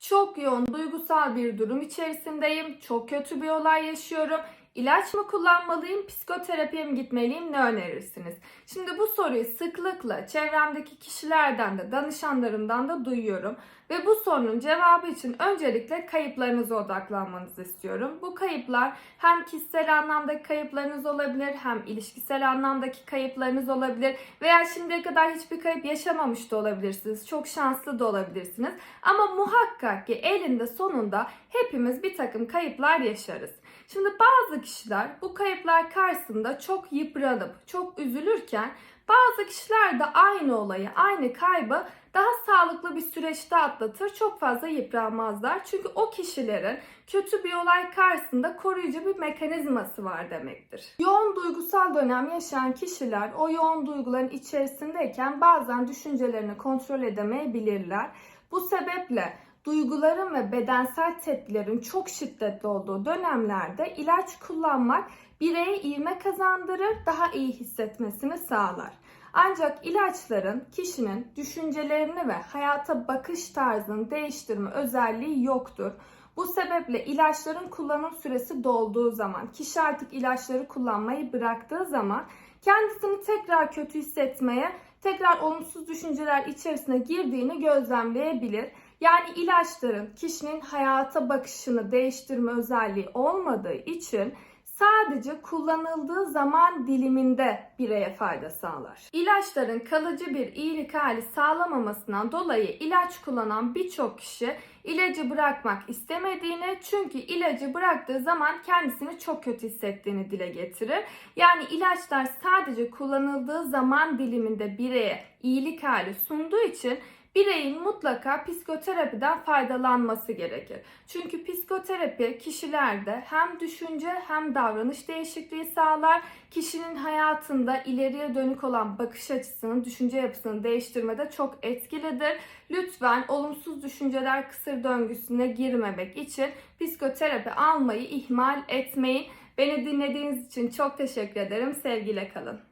Çok yoğun duygusal bir durum içerisindeyim. Çok kötü bir olay yaşıyorum. İlaç mı kullanmalıyım, psikoterapiye mi gitmeliyim, ne önerirsiniz? Şimdi bu soruyu sıklıkla çevremdeki kişilerden de, danışanlarımdan da duyuyorum. Ve bu sorunun cevabı için öncelikle kayıplarınıza odaklanmanızı istiyorum. Bu kayıplar hem kişisel anlamdaki kayıplarınız olabilir, hem ilişkisel anlamdaki kayıplarınız olabilir veya şimdiye kadar hiçbir kayıp yaşamamış da olabilirsiniz. Çok şanslı da olabilirsiniz. Ama muhakkak ki elinde sonunda hepimiz bir takım kayıplar yaşarız. Şimdi bazı kişiler bu kayıplar karşısında çok yıpranıp, çok üzülürken bazı kişiler de aynı olayı, aynı kaybı daha sağlıklı bir süreçte atlatır. Çok fazla yıpranmazlar. Çünkü o kişilerin kötü bir olay karşısında koruyucu bir mekanizması var demektir. Yoğun duygusal dönem yaşayan kişiler o yoğun duyguların içerisindeyken bazen düşüncelerini kontrol edemeyebilirler. Bu sebeple duyguların ve bedensel tepkilerin çok şiddetli olduğu dönemlerde ilaç kullanmak bireye ivme kazandırır, daha iyi hissetmesini sağlar. Ancak ilaçların kişinin düşüncelerini ve hayata bakış tarzını değiştirme özelliği yoktur. Bu sebeple ilaçların kullanım süresi dolduğu zaman, kişi artık ilaçları kullanmayı bıraktığı zaman kendisini tekrar kötü hissetmeye, tekrar olumsuz düşünceler içerisine girdiğini gözlemleyebilir. Yani ilaçların kişinin hayata bakışını değiştirme özelliği olmadığı için sadece kullanıldığı zaman diliminde bireye fayda sağlar. İlaçların kalıcı bir iyilik hali sağlamamasından dolayı ilaç kullanan birçok kişi ilacı bırakmak istemediğini çünkü ilacı bıraktığı zaman kendisini çok kötü hissettiğini dile getirir. Yani ilaçlar sadece kullanıldığı zaman diliminde bireye iyilik hali sunduğu için bireyin mutlaka psikoterapiden faydalanması gerekir. Çünkü psikoterapi kişilerde hem düşünce hem davranış değişikliği sağlar. Kişinin hayatında ileriye dönük olan bakış açısını, düşünce yapısını değiştirmede çok etkilidir. Lütfen olumsuz düşünceler kısır döngüsüne girmemek için psikoterapi almayı ihmal etmeyin. Beni dinlediğiniz için çok teşekkür ederim. Sevgiyle kalın.